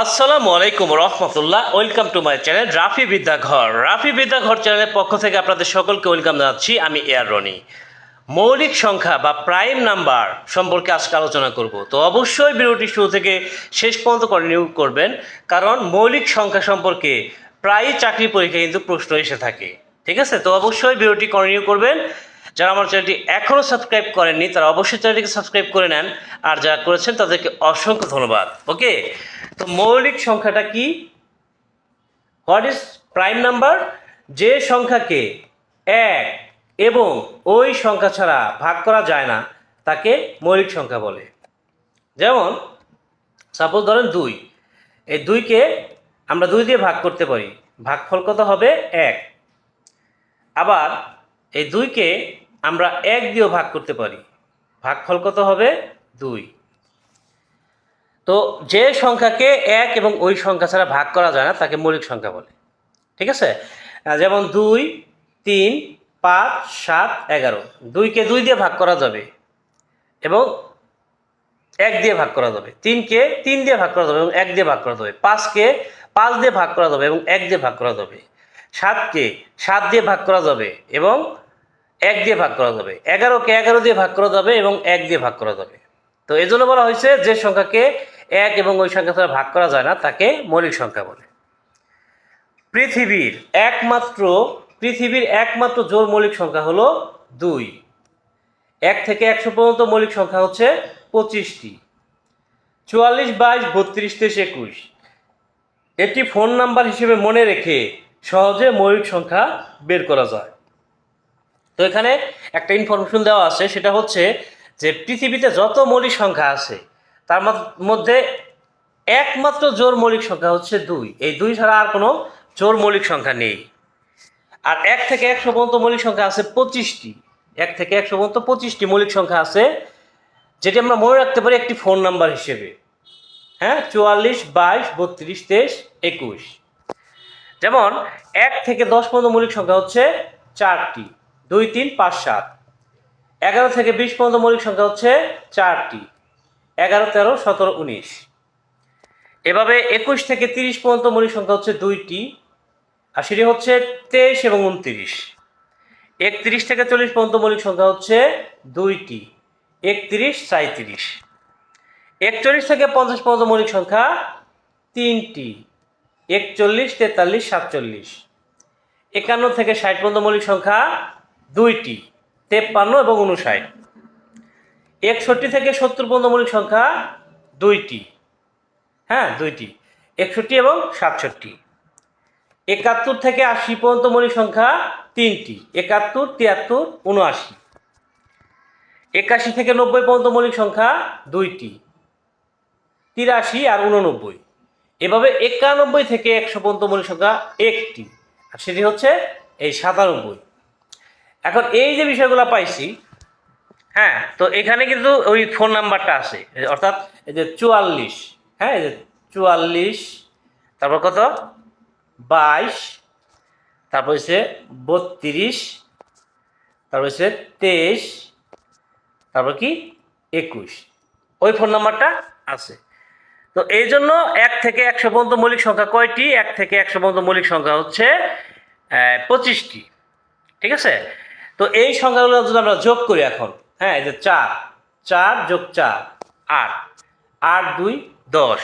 আসসালামু আলাইকুম রহমতুল্লাহ। Welcome to my channel Rafi Vidyaghar. Rafi Vidyaghar চ্যানেলের পক্ষ থেকে আপনাদের সকলকে ওয়েলকাম জানাচ্ছি। আমি এয়ার রনি। মৌলিক সংখ্যা বা প্রাইম নাম্বার সম্পর্কে আজকে আলোচনা করব। তো অবশ্যই ভিডিওটি শুরু থেকে শেষ পর্যন্ত কন্টিনিউ করবেন, কারণ মৌলিক সংখ্যা সম্পর্কে প্রায়ই চাকরি পরীক্ষায় কিন্তু প্রশ্ন এসে থাকে। ঠিক আছে? তো অবশ্যই ভিডিওটি কন্টিনিউ করবেন। যারা আমার চ্যানেলটি এখনও সাবস্ক্রাইব করেননি, তারা অবশ্যই চ্যানেলটিকে সাবস্ক্রাইব করে নেন। আর যারা করেছেন, তাদেরকে অসংখ্য ধন্যবাদ। ওকে তো মৌলিক সংখ্যাটা কি? হোয়াট ইজ প্রাইম নাম্বার যে সংখ্যাকে এক এবং ওই সংখ্যা ছাড়া ভাগ করা যায় না, তাকে মৌলিক সংখ্যা বলে। যেমন সাপোজ ধরেন দুই। এই দুইকে আমরা দুই দিয়ে ভাগ করতে পারি। ভাগফল কত হবে? এক। আবার এই দুইকে আমরা এক দিয়েও ভাগ করতে পারি। ভাগফল কত হবে? দুই। তো যে সংখ্যাকে এক এবং ওই সংখ্যা ছাড়া ভাগ করা যায় না তাকে মৌলিক সংখ্যা বলে ঠিক আছে যেমন দুই তিন পাঁচ সাত এগারো দুইকে দুই দিয়ে ভাগ করা যাবে এবং এক দিয়ে ভাগ করা যাবে তিনকে তিন দিয়ে ভাগ করা যাবে এবং এক দিয়ে ভাগ করা যাবে পাঁচকে পাঁচ দিয়ে ভাগ করা যাবে এবং এক দিয়ে ভাগ করা যাবে সাতকে সাত দিয়ে ভাগ করা যাবে এবং এক দিয়ে ভাগ করা যাবে এগারোকে এগারো দিয়ে ভাগ করা যাবে এবং এক দিয়ে ভাগ করা যাবে তো এই জন্য বলা হয়েছে যে সংখ্যাকে এক এবং ওই সংখ্যা ছাড়া ভাগ করা যায় না, তাকে মৌলিক সংখ্যা বলে। পৃথিবীর একমাত্র পৃথিবীর একমাত্র জোর মৌলিক সংখ্যা হলো দুই। এক থেকে একশো পর্যন্ত মৌলিক সংখ্যা হচ্ছে পঁচিশটি। চুয়াল্লিশ, বাইশ, বত্রিশ, তেইশ, একুশ। এটি ফোন নাম্বার হিসেবে মনে রেখে সহজে মৌলিক সংখ্যা বের করা যায়। তো এখানে একটা ইনফরমেশন দেওয়া আছে, সেটা হচ্ছে যে পৃথিবীতে যত মৌলিক সংখ্যা আছে তার মধ্যে একমাত্র জোর মৌলিক সংখ্যা হচ্ছে দুই। এই দুই ছাড়া আর কোনো জোর মৌলিক সংখ্যা নেই। আর এক থেকে একশো পর্যন্ত মৌলিক সংখ্যা আছে পঁচিশটি। এক থেকে একশো পর্যন্ত পঁচিশটি মৌলিক সংখ্যা আছে, যেটি আমরা মনে রাখতে পারি একটি ফোন নাম্বার হিসেবে। হ্যাঁ চুয়াল্লিশ, বাইশ, বত্রিশ, তেইশ, একুশ। যেমন, এক থেকে দশ পর্যন্ত মৌলিক সংখ্যা হচ্ছে চারটি। দুই, তিন, পাঁচ, সাত। এগারো থেকে বিশ পর্যন্ত মৌলিক সংখ্যা হচ্ছে চারটি। এগারো, তেরো, সতেরো, উনিশ। এভাবে একুশ থেকে তিরিশ পর্যন্ত মৌলিক সংখ্যা হচ্ছে দুইটি, আর সেটি হচ্ছে তেইশ এবং উনত্রিশ। একত্রিশ থেকে চল্লিশ পর্যন্ত মৌলিক সংখ্যা হচ্ছে দুইটি, একত্রিশ সাঁত্রিশ একচল্লিশ থেকে পঞ্চাশ পর্যন্ত মৌলিক সংখ্যা তিনটি, একচল্লিশ, তেতাল্লিশ, সাতচল্লিশ। একান্ন থেকে ষাট পর্যন্ত মৌলিক সংখ্যা দুইটি, তেপ্পান্ন এবং উনষাট একষট্টি থেকে সত্তর পর্যন্ত মৌলিক সংখ্যা দুইটি। হ্যাঁ দুইটি। একষট্টি এবং সাতষট্টি। একাত্তর থেকে আশি পর্যন্ত মৌলিক সংখ্যা তিনটি। একাত্তর, তিয়াত্তর, উনআশি। একাশি থেকে নব্বই পর্যন্ত মৌলিক সংখ্যা দুইটি। তিরাশি আর উননব্বই। এভাবে একানব্বই থেকে একশো পর্যন্ত মৌলিক সংখ্যা একটি। আর সেটি হচ্ছে এই সাতানব্বই। এখন এই যে বিষয়গুলো পাইছি হ্যাঁ তো এখানে কিন্তু ওই ফোন নাম্বারটা আছে। অর্থাৎ এই যে চুয়াল্লিশ হ্যাঁ এই যে চুয়াল্লিশ, তারপর কত? বাইশ, তারপর হচ্ছে বত্রিশ, তারপর হচ্ছে তেইশ, তারপর কি? একুশ। ওই ফোন নাম্বারটা আছে। তো এই জন্য এক থেকে একশো পর্যন্ত মৌলিক সংখ্যা কয়টি? এক থেকে একশো পর্যন্ত মৌলিক সংখ্যা হচ্ছে পঁচিশটি। ঠিক আছে? তো এই সংখ্যাগুলো যদি আমরা যোগ করি এখন হ্যাঁ এই যে চার। চার যোগ চার, আট। আট দুই, দশ।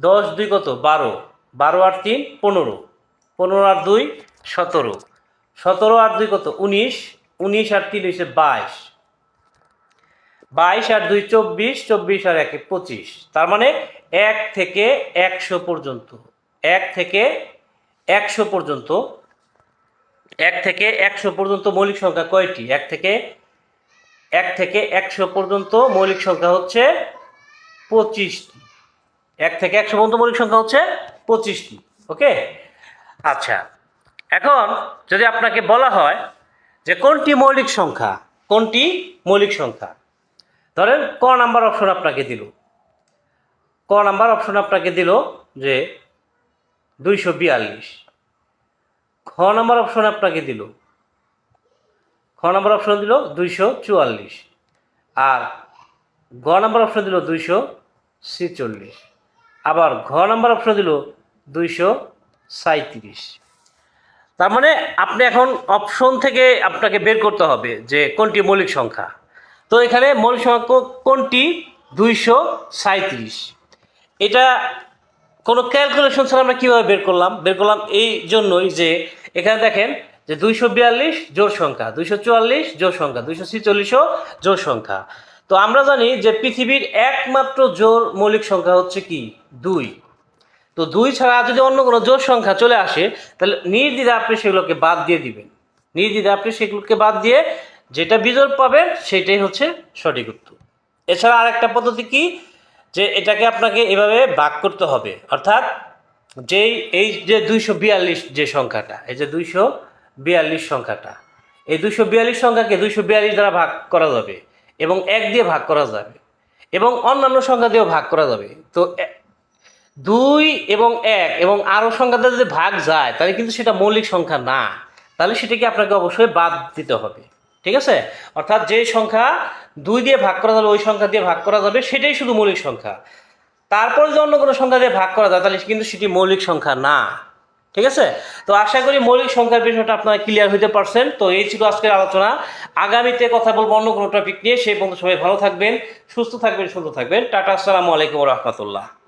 দশ দুই কত? বারো। বারো আর তিন, পনেরো। পনেরো আর দুই, সতেরো। সতেরো আর দুই কত? উনিশ। উনিশ আর তিন হয়েছে বাইশ। বাইশ আর দুই, চব্বিশ। চব্বিশ আর একে পঁচিশ। তার মানে এক থেকে একশো পর্যন্ত। এক থেকে একশো পর্যন্ত। এক থেকে একশো পর্যন্ত মৌলিক সংখ্যা কয়টি? এক থেকে এক থেকে একশো পর্যন্ত মৌলিক সংখ্যা হচ্ছে পঁচিশটি। এক থেকে একশো পর্যন্ত মৌলিক সংখ্যা হচ্ছে পঁচিশটি, ওকে? আচ্ছা এখন যদি আপনাকে বলা হয় যে কোনটি মৌলিক সংখ্যা, কোনটি মৌলিক সংখ্যা? ধরেন ক নাম্বার অপশন আপনাকে দিল। ক নাম্বার অপশন আপনাকে দিল যে দুইশো বিয়াল্লিশ। খ নাম্বার অপশন আপনাকে দিল খ নাম্বার অপশন দিল দুইশো চুয়াল্লিশ আর গ নাম্বার অপশন দিল দুইশো ছেচল্লিশ। আবার ঘ নাম্বার অপশন দিল দুইশো সাঁত্রিশ তার মানে আপনি এখন অপশন থেকে আপনাকে বের করতে হবে যে কোনটি মৌলিক সংখ্যা। তো এখানে মৌলিক সংখ্যা কোনটি? দুইশো সাঁত্রিশ এটা কোনো ক্যালকুলেশন ছাড়া আমরা কীভাবে বের করলাম? বের করলাম এই জন্যই যে এখানে দেখেন যে দুইশো বিয়াল্লিশ জোর সংখ্যা, দুইশো চুয়াল্লিশ জোর সংখ্যা, দুইশো ছিচল্লিশও জোর সংখ্যা। তো আমরা জানি যে পৃথিবীর একমাত্র জোর মৌলিক সংখ্যা হচ্ছে কি? দুই। তো দুই ছাড়া যদি অন্য কোনো জোর সংখ্যা চলে আসে, তাহলে নির্দ্বিধা আপনি সেগুলোকে বাদ দিয়ে দিবেন। নির্দ্বিধা আপনি সেগুলোকে বাদ দিয়ে যেটা বিজোর পাবেন, সেটাই হচ্ছে সঠিক উত্তর। এছাড়া আরেকটা পদ্ধতি কি? যে এটাকে আপনাকে এভাবে ভাগ করতে হবে। অর্থাৎ যেই, এই যে দুইশো বিয়াল্লিশ যে সংখ্যাটা, এই যে দুইশো বিয়াল্লিশ সংখ্যাটা। এই দুশো বিয়াল্লিশ সংখ্যাকে দুশো বিয়াল্লিশ দ্বারা ভাগ করা যাবে এবং এক দিয়ে ভাগ করা যাবে এবং অন্যান্য সংখ্যা দিয়েও ভাগ করা যাবে। তো দুই এবং এক এবং আরও সংখ্যাতে যদি ভাগ যায়, তাহলে কিন্তু সেটা মৌলিক সংখ্যা না। তাহলে সেটাকে আপনাকে অবশ্যই বাদ দিতে হবে। ঠিক আছে? অর্থাৎ যে সংখ্যা দুই দিয়ে ভাগ করা যাবে, ওই সংখ্যা দিয়ে ভাগ করা যাবে, সেটাই শুধু মৌলিক সংখ্যা। তারপর যদি অন্য কোনো সংখ্যা দিয়ে ভাগ করা যায়, তাহলে কিন্তু সেটি মৌলিক সংখ্যা না। ঠিক আছে? তো আশা করি মৌলিক সংখ্যার বিষয়টা আপনারা ক্লিয়ার হইতে পারছেন। তো এই ছিল আজকের আলোচনা। আগামীতে কথা বলব অন্য কোনো টপিক নিয়ে। সেই পর্যন্ত সবাই ভালো থাকবেন, সুস্থ থাকবেন, সুন্দর থাকবেন। টাটা, আসসালামু আলাইকুম রহমতুল্লাহ।